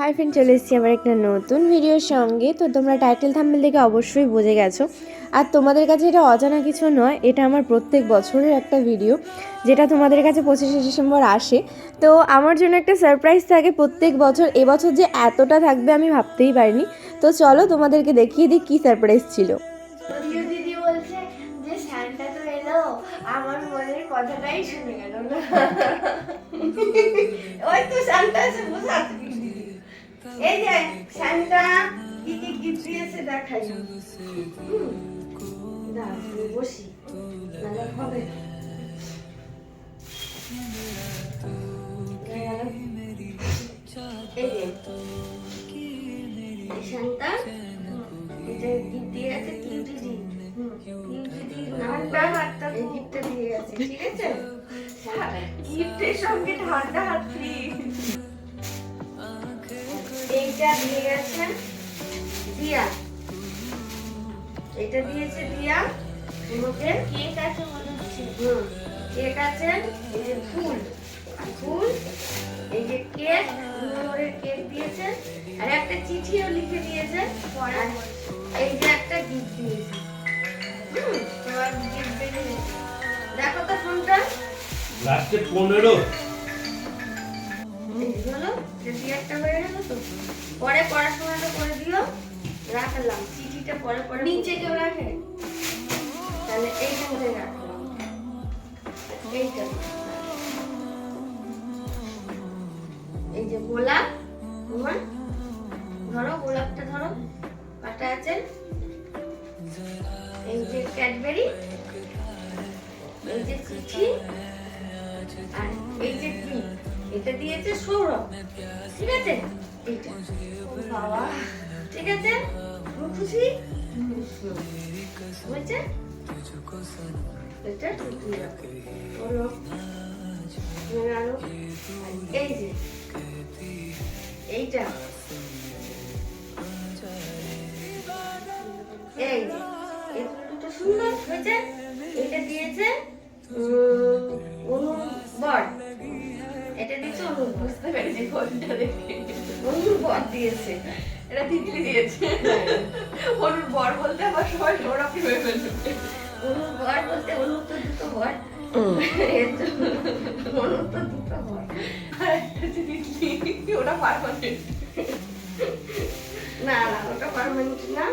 Hi friend চলে এসেছি আবার একটা নতুন ভিডিওর সঙ্গে। তো তোমরা টাইটেল থাম্বেল দেখে অবশ্যই বুঝে গেছো। আর তোমাদের কাছে এটা অজানা কিছু নয়, এটা আমার প্রত্যেক বছরের একটা ভিডিও যেটা তোমাদের কাছে পঁচিশে ডিসেম্বর আসে। তো আমার জন্য একটা সারপ্রাইজ থাকে প্রত্যেক বছর। এবছর যে এতটা থাকবে আমি ভাবতেই পারিনি। তো চলো তোমাদেরকে দেখিয়ে দিই কী সারপ্রাইজ ছিল। আমার মনের কথাটাই শুনে গেল না। ওই তো সান্টা এসে বসে এই যে সান্টা কি কি গিফট দিয়েছে দেখাই। বসি। হবে এই যে এই এটা গিফট দিয়ে আছে কিউটি দি ঠান্ডা হাতটা গিফটটা দিয়ে গেছে ঠিক আছে? গিফটের সঙ্গে ঠান্ডা হাত ফ্রি এইটা দিয়ে গেছে দিয়া এটা দিয়েছে দিয়া তোমাকে কেক আছে মনে হচ্ছে। হুম কেক আছে এই যে ফুল। ফুল এই যে কেক দুধের কেক দিয়েছে আর একটা চিঠিও লিখে দিয়েছে এই যে একটা গিফট দিয়েছে হুম, তোমার বেরিয়ে- দেখো তো ফোনটা। লাস্টে পনেরো। একটা হয়ে গেল তো পরে পড়াশোনাটা করে দিও রাখলাম। চিঠিটা পরে পরে নিচে কেউ রাখে? তাহলে এইখানটায় রাখলাম। এইটা এই যে গোলাপ তোমার? ধরো গোলাপটা ধরো কাটা আছে। এই যে ক্যাডবেরি এই যে চিঠি আর এই যে কি এটা দিয়েছে সৌরভ। ঠিক আছে? ঠিক আছে? খুশি? হয়েছে। হয়ে এই যে। এইটা। এই যে। সুন্দর। হয়েছে? এটা দিয়েছে। বর। ফোনটা দেখে অনুর বর দিয়েছে। এটা তিতলি দিয়েছে। অনুর বর বলতে আবার সবাই সৌরভকে ভেবে ফেলবে অনুর বর বলতে অনুর তো দুটো বর। অনুর তো দুটো বর। আর একটা হচ্ছে তিতলি ওটা পারমানেন্ট। না না ওটা পারমানেন্ট না।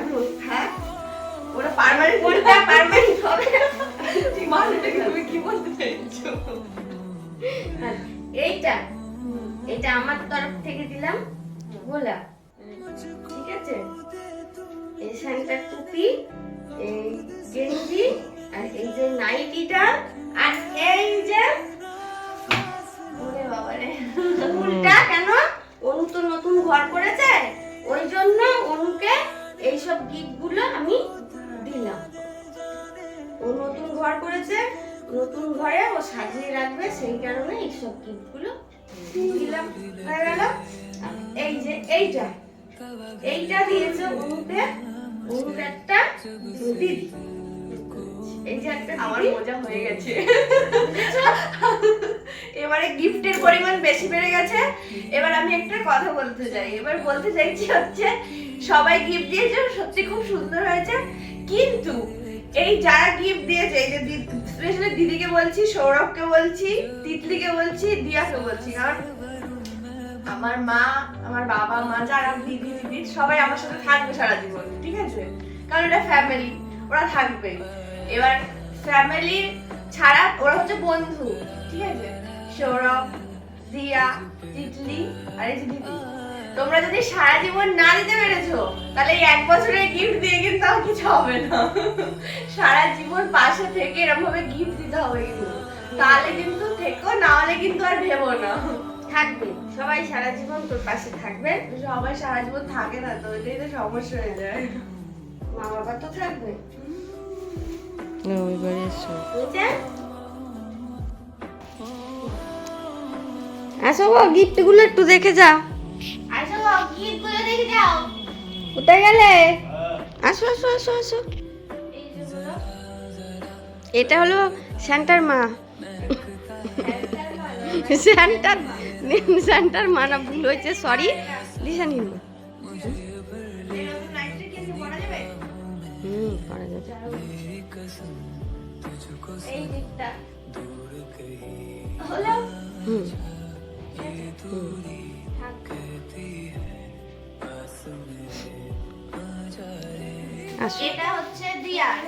এখন থাক ওটা পারমানেন্ট কোনটা পারমানেন্ট হবে মানেটাকে তুমি কি বলতে চাইছো? এইটা। এটা আমার তরফ থেকে দিলাম গোলাপ। ঠিক আছে? এই শাড়িটার টুপি সাজিয়ে রাখবে সেই কারণে এইসব গিফটগুলো দিলাম। হয়ে গেল। এই যে এইটা। এইটা দিয়েছে একটা দিদি এই যে একটা আমার মজা হয়ে গেছে। এবারে গিফটের পরিমাণ বেশি বেড়ে গেছে। এবার আমি একটা কথা বলতে চাই। এবার বলতে চাইছি হচ্ছে সবাই গিফট দিয়েছে সত্যি খুব সুন্দর হয়েছে। কিন্তু এই যারা গিফট দিয়েছে এই যে স্পেশালি দিদিকে বলছি সৌরভকে বলছি তিতলিকে বলছি দিয়াকে বলছি কারণ আমার মা, আমার বাবা, মা, যারা, দিদি দিদি, সবাই আমার সাথে থাকবে সারা জীবন ঠিক আছে? কারণ এটা ফ্যামিলি ওরা থাকবে। এবার ফ্যামিলি ছাড়া ওরা হচ্ছে বন্ধু, ঠিক আছে? সৌরভ, দিয়া, তিতলি, আর এই যে দিদি। তোমরা যদি সারা জীবন না দিতে পেরেছ তাহলে এই এক বছরের গিফট দিয়ে কিন্তু আর কিছু হবে না। সারা জীবন পাশে থেকে এরকম ভাবে গিফট দিতে হবে কিন্তু। তাহলে কিন্তু থেকো না হলে কিন্তু আর ভেবো না। থাকবে। সবাই সারা জীবন তোর পাশে থাকবে। সবাই সারা জীবন থাকে না তো এটাই তো সমস্যা হয়ে যায়। মা বাবা তো থাকবে। আসো গিফটগুলো একটু দেখে যাও। কোথায় গেলে? আসো আসো আসো আসো। এটা হলো স্যান্টার মা। স্যান্টার সেন্টার মানা ভুল হয়েছে সরি লিসা নিন। হুম করা যাবে। এই দিকটা হলো হুম। আসো। এটা হচ্ছে দিয়ার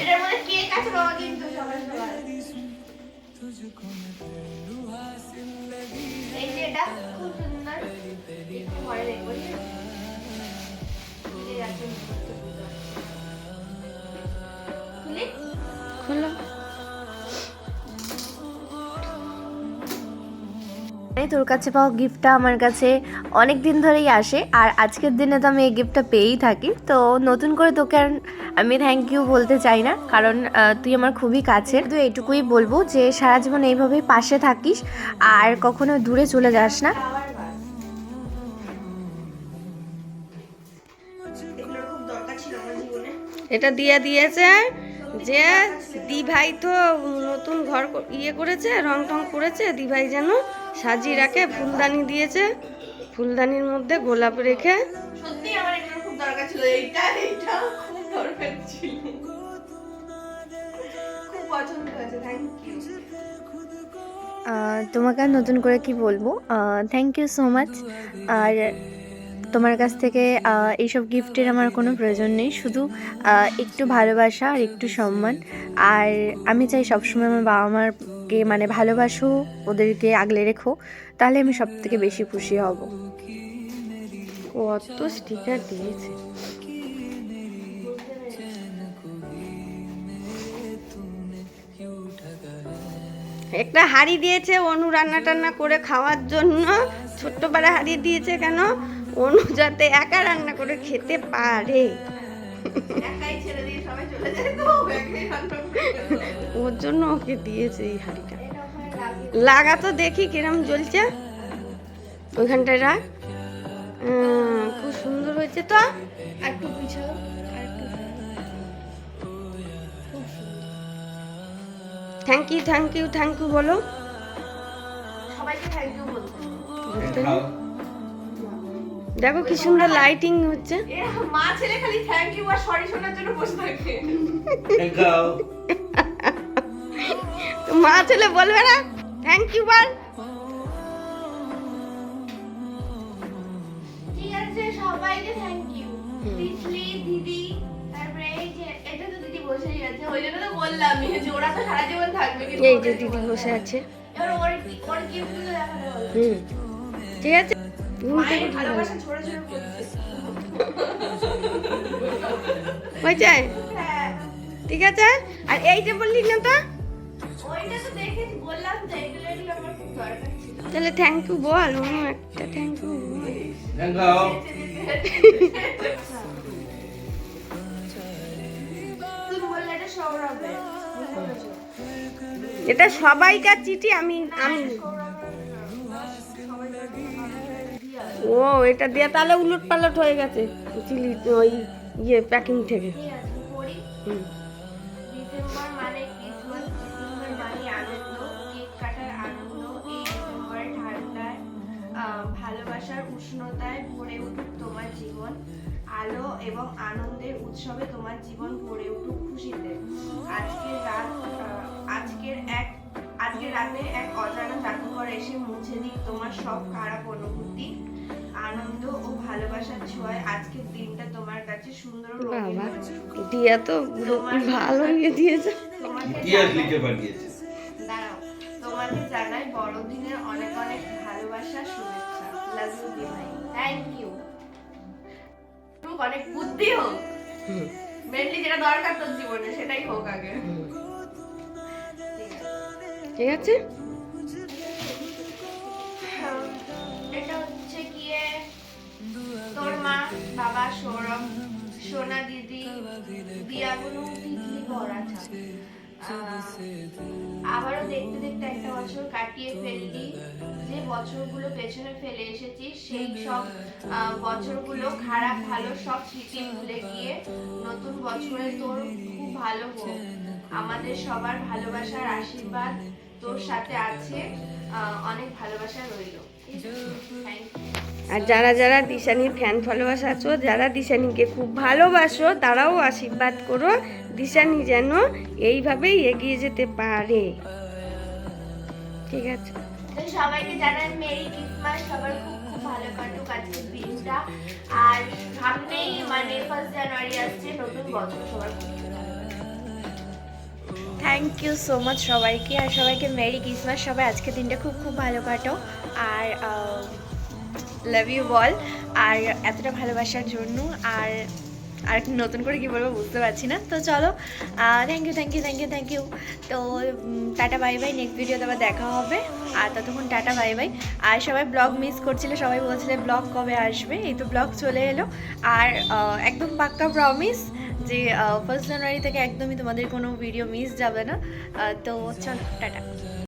এটার মধ্যে কেক আছে বাবা কিন্তু সবাই সবাই এই যে এটা। তোর কাছে পাওয়া গিফটটা আমার কাছে অনেক দিন ধরেই আসে। আর আজকের দিনে তো আমি এই গিফটটা পেয়েই থাকি। তো নতুন করে তোকে আর আমি থ্যাংক ইউ বলতে চাই না। কারণ তুই আমার খুবই কাছের। তো এইটুকুই বলব যে, সারা জীবন এইভাবেই পাশে থাকিস আর কখনো দূরে চলে যাস না। এটা দিয়ে দিয়েছে। যে দিভাই তো নতুন ঘর ইয়ে করেছে রং টং করেছে দিভাই যেন সাজিয়ে রাখে ফুলদানি দিয়েছে ফুলদানির মধ্যে গোলাপ রেখে। সত্যি আমার এগুলোর খুব দরকার ছিল এইটা এইটা খুব দরকার ছিল। খুব পছন্দ হয়েছে থ্যাংক ইউ তোমাকে আর নতুন করে কি বলব? থ্যাংক ইউ সো মাচ আর তোমার কাছ থেকে এইসব গিফটের আমার কোনো প্রয়োজন নেই। শুধু একটু ভালোবাসা আর একটু সম্মান। আর আমি চাই সবসময় আমার বাবা মারকে মানে ভালোবাসো, ওদেরকে আগলে রেখো, তাহলে আমি সব থেকে বেশি খুশি হব। কত স্টিকার দিয়েছে। একটা হাড়ি দিয়েছে, অনু রান্না টান্না করে খাওয়ার জন্য। ছোট্ট পাড়া হাড়ি দিয়েছে কেন? অনু যাতে একা রান্না করে খেতে পারে। ওর জন্য ওকে দিয়েছে এই হাড়িটা। লাগা তো দেখি কিরম জ্বলছে। ওইখানটায় রাখ। খুব সুন্দর হয়েছে তো। আর একটু পিছাও। Thank you thank you thank you বলো। সবাইকে থ্যাংক ইউ বলতে। দেখো কি সুন্দর লাইটিং হচ্ছে। মা ছেলে খালি থ্যাংক ইউ আর সরি শোনার জন্য বসে থাকে। তো মা ছেলে বলবে না থ্যাংক ইউ বল। সবাইকে থ্যাংক ইউ তিতলি দিদি তারপরে এই যে এটা তো দিদি বসেই আছে ওই জন্য তো বললাম যে ওরা তো সারা জীবন থাকবে এই যে দিদি বসে আছে। এবার ওর ওর গিফটগুলো দেখাতে বলো। হুম। ঠিক আছে। হয়েছে? হ্যাঁ। ঠিক আছে? আর এইটা বললি না তো? ওইটা তো দেখেছি বললাম তো এগুলো এগুলো আমার খুব দরকার ছিল। তাহলে থ্যাংক ইউ বল একটা থ্যাংক ইউ? এটা সবাইকার চিঠি আমি আমি। ও এটা দিয়ে তাহলে উলট পালট হয়ে গেছে চিলি ওই ইয়ে প্যাকিং থেকে। মানে মানে ভালোবাসার উষ্ণতায় ভরে উঠুক তোমার জীবন আলো এবং আনন্দের উৎসবে তোমার জীবন ভরে উঠুক খুশিতে। আজকের রাত আজকের এক আজকের রাতে এক অজানা এসে মুছে দিক তোমার সব খারাপ অনুভূতি আনন্দ ও ভালোবাসার ছোঁয়ায় আজকের দিনটা তোমার কাছে সুন্দর বাবা দিয়া তো ভালো ইয়ে দিয়েছে। তোমাকে ইতিহাস লিখে পাঠিয়েছে। দাঁড়াও তোমাকে জানাই বড়দিনের অনেক অনেক ভালোবাসা শুভেচ্ছা। লাভ ইউ থ্যাংক ইউ অনেক বুদ্ধি হোক। মেনলি যেটা দরকার তোর জীবনে সেটাই হোক আগে। ঠিক আছে। ঠিক আছে? এটা হচ্ছে গিয়ে তোর মা, বাবা, সৌরভ, সোনা দিদি আবারও দেখতে দেখতে একটা বছর কাটিয়ে ফেললি। যে বছরগুলো পেছনে ফেলে এসেছিস সেই সব বছরগুলো খারাপ, ভালো সব স্মৃতি ভুলে গিয়ে নতুন বছরে তোর খুব ভালো হোক। আমাদের সবার ভালোবাসার আশীর্বাদ তোর সাথে আছে। অনেক ভালোবাসা রইল। আর যারা যারা দিশানির ফ্যান ফলোয়ার্স আছো যারা দিশানিকে খুব ভালোবাসো তারাও আশীর্বাদ করো। দিশানি যেন এইভাবেই এগিয়ে যেতে পারে। ঠিক আছে। সবাইকে জানাই মেরি ক্রিসমাস। সবার খুব খুব ভালো কাটুক আজকের দিনটা। আর সামনেই মানে ফার্স্ট জানুয়ারি আসছে নতুন বছর সবার। থ্যাংক ইউ সো মাচ সবাইকে। আর সবাইকে মেরি ক্রিসমাস। সবাই আজকে দিনটা খুব খুব ভালো কাটো। আর লাভ ইউ বল আর এতটা ভালোবাসার জন্য আর আর নতুন করে কী বলব বুঝতে পারছি না। তো চলো thank you thank you thank you thank you তো টাটা বাই বাই নেক্সট ভিডিওতে আবার দেখা হবে। আর ততক্ষণ টাটা বাই বাই আর সবাই ব্লগ মিস করছিলে, সবাই বলছিলে ব্লগ কবে আসবে? এই তো ব্লগ চলে এলো। আর একদম পাক্কা প্রমিস যে ফার্স্ট জানুয়ারি থেকে একদমই তোমাদের কোনো ভিডিও মিস যাবে না। তো চলো, টাটা।